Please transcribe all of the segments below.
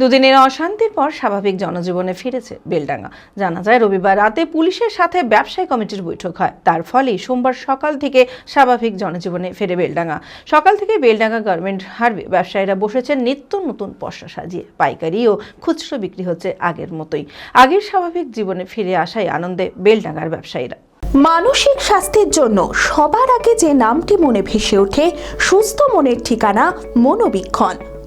দুদিনের অশান্তির পর স্বাভাবিক জনজীবনে ফিরেছে বেলডাঙ্গা। জানা যায়, রবিবার রাতে পুলিশের সাথে ব্যবসায়ী কমিটির বৈঠক হয়। তার ফলেই সোমবার সকাল থেকে স্বাভাবিক জনজীবনে ফেরে বেলডাঙ্গা। সকাল থেকে বেলডাঙ্গা গার্মেন্ট হারবে। ব্যবসায়ীরা বসেছেন নিত্য নতুন পশা সাজিয়ে। পাইকারি ও খুচরো বিক্রি হচ্ছে আগের মতোই। আগের স্বাভাবিক জীবনে ফিরে আসায় আনন্দে বেলডাঙ্গার ব্যবসায়ীরা। মানসিক স্বাস্থ্যের জন্য সবার আগে যে নামটি মনে ভেসে ওঠে, সুস্থ মনের ঠিকানা মনোবীক্ষণ।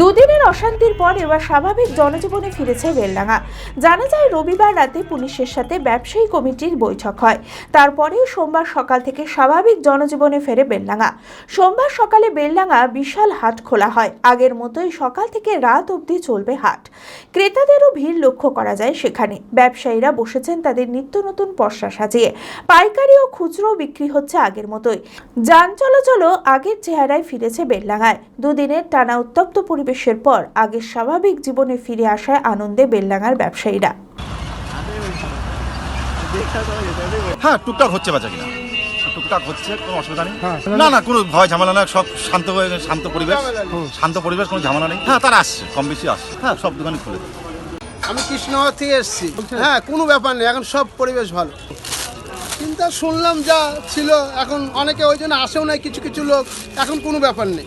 দুদিনের অশান্তির পর এবার স্বাভাবিক জনজীবনে ফিরেছে বেলডাঙ্গা। জানা যায়, রবিবার রাতে পুলিশের সাথে ব্যবসায়ী কমিটির বৈঠক হয়। তারপরে সোমবার সকাল থেকে স্বাভাবিক জনজীবনে ফেরে বেলডাঙ্গা। সোমবার সকালে বেলডাঙ্গা বিশাল হাট খোলা হয়। আগের মতোই সকাল থেকে রাত অবধি চলবে হাট। ক্রেতাদেরও ভিড় লক্ষ্য করা যায় সেখানে। ব্যবসায়ীরা বসেছেন তাদের নিত্য নতুন পসরা সাজিয়ে। পাইকারি ও খুচরো বিক্রি হচ্ছে আগের মতোই। যান চলাচলও আগের চেহারায় ফিরেছে বেলডাঙ্গায়। দুদিনের টানা উত্তপ্ত পরিবেশের পর আগের স্বাভাবিক জীবনে ফিরে আসায় আনন্দে বেলডাঙ্গার ব্যবসায়ীরা। হ্যাঁ টুকটাক হচ্ছে বাচ্চা কিনা। টুকটাক হচ্ছে কোনো অসুবিধা নেই। না না কোনো ভয় ঝামেলা না সব শান্ত শান্ত পরিবেশ। শান্ত পরিবেশ কোনো ঝামেলা নেই। হ্যাঁ তারা আসছে কম বেশি আসছে। হ্যাঁ সব দোকানই খুলে দেবে। আমি কৃষ্ণনগর থেকে এসেছি। হ্যাঁ কোনো ব্যাপার নেই এখন সব পরিবেশ ভালো। চিন্তা শুনলাম যা ছিল এখন অনেকে ওই জন্য আসেও নাই কিছু কিছু লোক এখন কোনো ব্যাপার নেই।